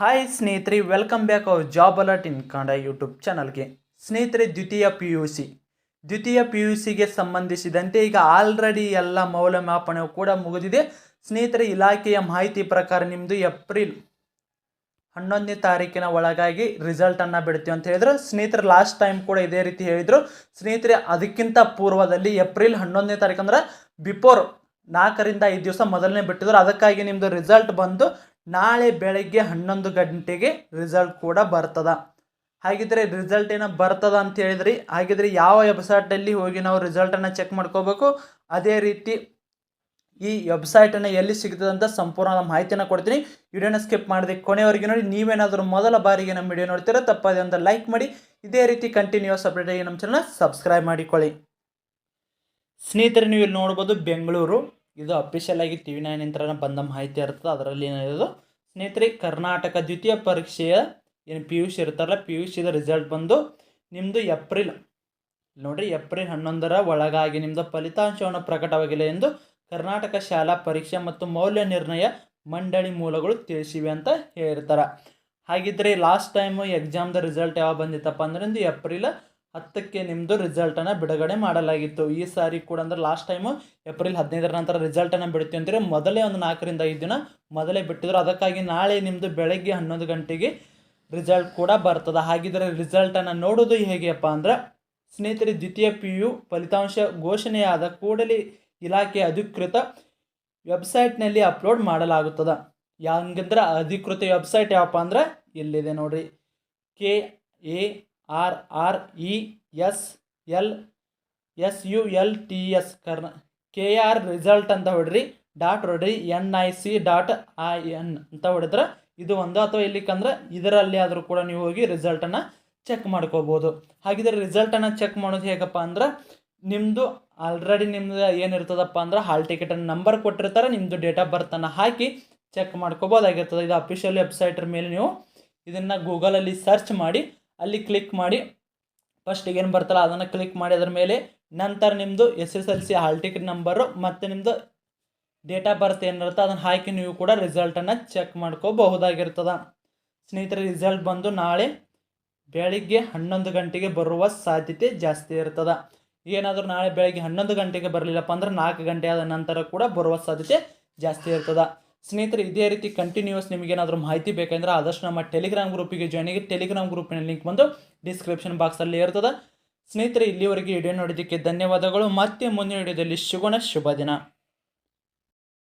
Hi ಸ್ನೇಹಿತರೆ welcome back our job alert in Kannada YouTube ಚಾನಲ್ಗೆ ಸ್ನೇಹಿತರೆ, ದ್ವಿತೀಯ ಪಿ ಯು ಸಿ ದ್ವಿತೀಯ ಪಿ ಯು ಸಿಗೆ ಸಂಬಂಧಿಸಿದಂತೆ ಈಗ ಆಲ್ರೆಡಿ ಎಲ್ಲ ಮೌಲ್ಯಮಾಪನವು ಕೂಡ ಮುಗಿದಿದೆ. ಸ್ನೇಹಿತರೆ, ಇಲಾಖೆಯ ಮಾಹಿತಿ ಪ್ರಕಾರ ನಿಮ್ಮದು ಏಪ್ರಿಲ್ ಹನ್ನೊಂದನೇ ತಾರೀಕಿನ ಒಳಗಾಗಿ ರಿಸಲ್ಟನ್ನು ಬಿಡ್ತೀವಿ ಅಂತ ಹೇಳಿದ್ರು. ಸ್ನೇಹಿತರೆ ಲಾಸ್ಟ್ ಟೈಮ್ ಕೂಡ ಇದೇ ರೀತಿ ಹೇಳಿದರು. ಸ್ನೇಹಿತರೆ, ಅದಕ್ಕಿಂತ ಪೂರ್ವದಲ್ಲಿ ಏಪ್ರಿಲ್ ಹನ್ನೊಂದನೇ ತಾರೀಕು ಅಂದರೆ ಬಿಫೋರ್ ನಾಲ್ಕರಿಂದ ಐದು ದಿವಸ ಮೊದಲನೇ ಬಿಟ್ಟಿದ್ರು. ಅದಕ್ಕಾಗಿ ನಿಮ್ಮದು ರಿಸಲ್ಟ್ ಬಂದು ನಾಳೆ ಬೆಳಗ್ಗೆ ಹನ್ನೊಂದು ಗಂಟೆಗೆ ರಿಸಲ್ಟ್ ಕೂಡ ಬರ್ತದ. ಹಾಗಿದ್ರೆ ರಿಸಲ್ಟ್ ಏನೋ ಬರ್ತದ ಅಂತ ಹೇಳಿದ್ರಿ, ಹಾಗಿದ್ರೆ ಯಾವ ವೆಬ್ಸೈಟಲ್ಲಿ ಹೋಗಿ ನಾವು ರಿಸಲ್ಟನ್ನು ಚೆಕ್ ಮಾಡ್ಕೋಬೇಕು? ಅದೇ ರೀತಿ ಈ ವೆಬ್ಸೈಟನ್ನು ಎಲ್ಲಿ ಸಿಗ್ತದೆ ಅಂತ ಸಂಪೂರ್ಣ ಮಾಹಿತಿನ ಕೊಡ್ತೀನಿ. ವಿಡಿಯೋನ ಸ್ಕಿಪ್ ಮಾಡಿದೆ ಕೊನೆವರೆಗೆ ನೋಡಿ, ನೀವೇನಾದರೂ ಮೊದಲ ಬಾರಿಗೆ ನಮ್ಮ ವಿಡಿಯೋ ನೋಡ್ತೀರಾ ತಪ್ಪದೆ ಒಂದು ಲೈಕ್ ಮಾಡಿ, ಇದೇ ರೀತಿ ಕಂಟಿನ್ಯೂಸ್ ಅಪ್ಡೇಟ್ ಆಗಿ ನಮ್ಮ ಚಾನಲ್ ಸಬ್ಸ್ಕ್ರೈಬ್ ಮಾಡಿಕೊಳ್ಳಿ. ಸ್ನೇಹಿತರೆ, ನೀವು ಇಲ್ಲಿ ನೋಡ್ಬೋದು ಬೆಂಗಳೂರು. ಇದು ಅಫಿಷಿಯಲ್ ಆಗಿ ಟಿ ವಿ ನೈನ್ ಬಂದ ಮಾಹಿತಿ ಇರ್ತದೆ. ಅದರಲ್ಲಿ ಏನಿರೋದು? ಸ್ನೇಹಿತರೆ, ಕರ್ನಾಟಕ ದ್ವಿತೀಯ ಪರೀಕ್ಷೆಯ ಏನು ಪಿ ಯು ಸಿ ಇರ್ತಾರಲ್ಲ ಪಿ ಯು ಸಿದ ರಿಸಲ್ಟ್ ಬಂದು ನಿಮ್ಮದು ಏಪ್ರಿಲ್ ನೋಡಿರಿ ಏಪ್ರಿಲ್ ಹನ್ನೊಂದರ ಒಳಗಾಗಿ ನಿಮ್ಮದು ಫಲಿತಾಂಶವನ್ನು ಪ್ರಕಟವಾಗಿಲ್ಲ ಎಂದು ಕರ್ನಾಟಕ ಶಾಲಾ ಪರೀಕ್ಷೆ ಮತ್ತು ಮೌಲ್ಯ ನಿರ್ಣಯ ಮಂಡಳಿ ಮೂಲಗಳು ತಿಳಿಸಿವೆ ಅಂತ ಹೇಳಿರ್ತಾರೆ. ಹಾಗಿದ್ರೆ ಲಾಸ್ಟ್ ಟೈಮು ಎಕ್ಸಾಮ್ದ ರಿಸಲ್ಟ್ ಯಾವಾಗ ಬಂದಿತ್ತಪ್ಪ ಅಂದ್ರೆ ಏಪ್ರಿಲ್ ಹತ್ತಕ್ಕೆ ನಿಮ್ಮದು ರಿಸಲ್ಟನ್ನು ಬಿಡುಗಡೆ ಮಾಡಲಾಗಿತ್ತು. ಈ ಸಾರಿ ಕೂಡ ಅಂದ್ರೆ ಲಾಸ್ಟ್ ಟೈಮು ಏಪ್ರಿಲ್ ಹದಿನೈದರ ನಂತರ ರಿಸಲ್ಟನ್ನು ಬಿಡ್ತೀವಿ ಅಂದರೆ ಮೊದಲೇ ಒಂದು ನಾಲ್ಕರಿಂದ ಐದು ದಿನ ಮೊದಲೇ ಬಿಟ್ಟಿದ್ರು. ಅದಕ್ಕಾಗಿ ನಾಳೆ ನಿಮ್ಮದು ಬೆಳಗ್ಗೆ ಹನ್ನೊಂದು ಗಂಟೆಗೆ ರಿಸಲ್ಟ್ ಕೂಡ ಬರ್ತದೆ. ಹಾಗಿದ್ರೆ ರಿಸಲ್ಟನ್ನು ನೋಡೋದು ಹೇಗೆಯಪ್ಪ ಅಂದ್ರೆ ಸ್ನೇಹಿತರೆ, ದ್ವಿತೀಯ ಪಿ ಯು ಫಲಿತಾಂಶ ಘೋಷಣೆಯಾದ ಕೂಡಲೇ ಇಲಾಖೆ ಅಧಿಕೃತ ವೆಬ್ಸೈಟ್ನಲ್ಲಿ ಅಪ್ಲೋಡ್ ಮಾಡಲಾಗುತ್ತದೆ. ಹಂಗಂದ್ರೆ ಅಧಿಕೃತ ವೆಬ್ಸೈಟ್ ಯಾವಪ್ಪ ಅಂದ್ರೆ ಇಲ್ಲಿದೆ ನೋಡಿರಿ. K A R R, E, S, L, S, U, L, T, S, Karni, K, R result ಅಂತ ಹೊಡ್ರಿ. Dot ಹೊಡ್ರಿ. N I C dot I N ಅಂತ ಹೊಡೆದ್ರೆ ಇದು ಒಂದು ಅಥವಾ ಇಲ್ಲಿಕಂದ್ರೆ ಇದರಲ್ಲಿ ಆದರೂ ಕೂಡ ನೀವು ಹೋಗಿ ರಿಸಲ್ಟನ್ನು ಚೆಕ್ ಮಾಡ್ಕೋಬೋದು. ಹಾಗಿದ್ರೆ ರಿಸಲ್ಟನ್ನು ಚೆಕ್ ಮಾಡೋದು ಹೇಗಪ್ಪ ಅಂದ್ರೆ ನಿಮ್ಮದು ಆಲ್ರೆಡಿ ನಿಮ್ದು ಏನಿರ್ತದಪ್ಪ ಅಂದ್ರೆ ಹಾಲ್ ಟಿಕೆಟನ್ನು ನಂಬರ್ ಕೊಟ್ಟಿರ್ತಾರೆ ನಿಮ್ಮದು ಡೇಟ್ ಆಫ್ ಬರ್ತನ್ನು ಹಾಕಿ ಚೆಕ್ ಮಾಡ್ಕೋಬೋದಾಗಿರ್ತದೆ. ಇದು ಅಫಿಷಿಯಲ್ ವೆಬ್ಸೈಟ್ರ ಮೇಲೆ ನೀವು ಇದನ್ನು ಗೂಗಲಲ್ಲಿ ಸರ್ಚ್ ಮಾಡಿ ಅಲ್ಲಿ ಕ್ಲಿಕ್ ಮಾಡಿ ಫಸ್ಟ್ ಏನು ಬರ್ತಲ್ಲ ಅದನ್ನು ಕ್ಲಿಕ್ ಮಾಡಿ ಅದರ ಮೇಲೆ, ನಂತರ ನಿಮ್ಮದು S S L C hall ticket number ಮತ್ತು ನಿಮ್ಮದು ಡೇಟ್ ಆಫ್ ಬರ್ತ್ ಏನಿರುತ್ತೆ ಅದನ್ನು ಹಾಕಿ ನೀವು ಕೂಡ ರಿಸಲ್ಟನ್ನು ಚೆಕ್ ಮಾಡ್ಕೋಬಹುದಾಗಿರ್ತದೆ. ಸ್ನೇಹಿತರೆ ರಿಸಲ್ಟ್ ಬಂದು ನಾಳೆ ಬೆಳಿಗ್ಗೆ ಹನ್ನೊಂದು ಗಂಟೆಗೆ ಬರುವ ಸಾಧ್ಯತೆ ಜಾಸ್ತಿ ಇರ್ತದೆ. ಏನಾದರೂ ನಾಳೆ ಬೆಳಗ್ಗೆ ಹನ್ನೊಂದು ಗಂಟೆಗೆ ಬರಲಿಲ್ಲಪ್ಪ ಅಂದ್ರೆ ನಾಲ್ಕು ಗಂಟೆ ಆದ ನಂತರ ಕೂಡ ಬರುವ ಸಾಧ್ಯತೆ ಜಾಸ್ತಿ ಇರ್ತದೆ. ಸ್ನೇಹಿತರೆ, ಇದೇ ರೀತಿ ಕಂಟಿನ್ಯೂಸ್ ನಿಮಗೇನಾದರೂ ಮಾಹಿತಿ ಬೇಕಂದ್ರೆ ಆದಷ್ಟು ನಮ್ಮ ಟೆಲಿಗ್ರಾಮ್ ಗ್ರೂಪಿಗೆ ಜಾಯ್ನ್ ಆಗಿ ಟೆಲಿಗ್ರಾಮ್ ಗ್ರೂಪಿನ ಲಿಂಕ್ ಬಂದು ಡಿಸ್ಕ್ರಿಪ್ಷನ್ ಬಾಕ್ಸಲ್ಲಿ ಇರ್ತದೆ. ಸ್ನೇಹಿತರೆ, ಇಲ್ಲಿವರೆಗೆ ವಿಡಿಯೋ ನೋಡಿದ್ದಕ್ಕೆ ಧನ್ಯವಾದಗಳು. ಮತ್ತೆ ಮುಂದಿನ ವಿಡಿಯೋದಲ್ಲಿ ಸಿಗೋಣ. ಶುಭ ದಿನ.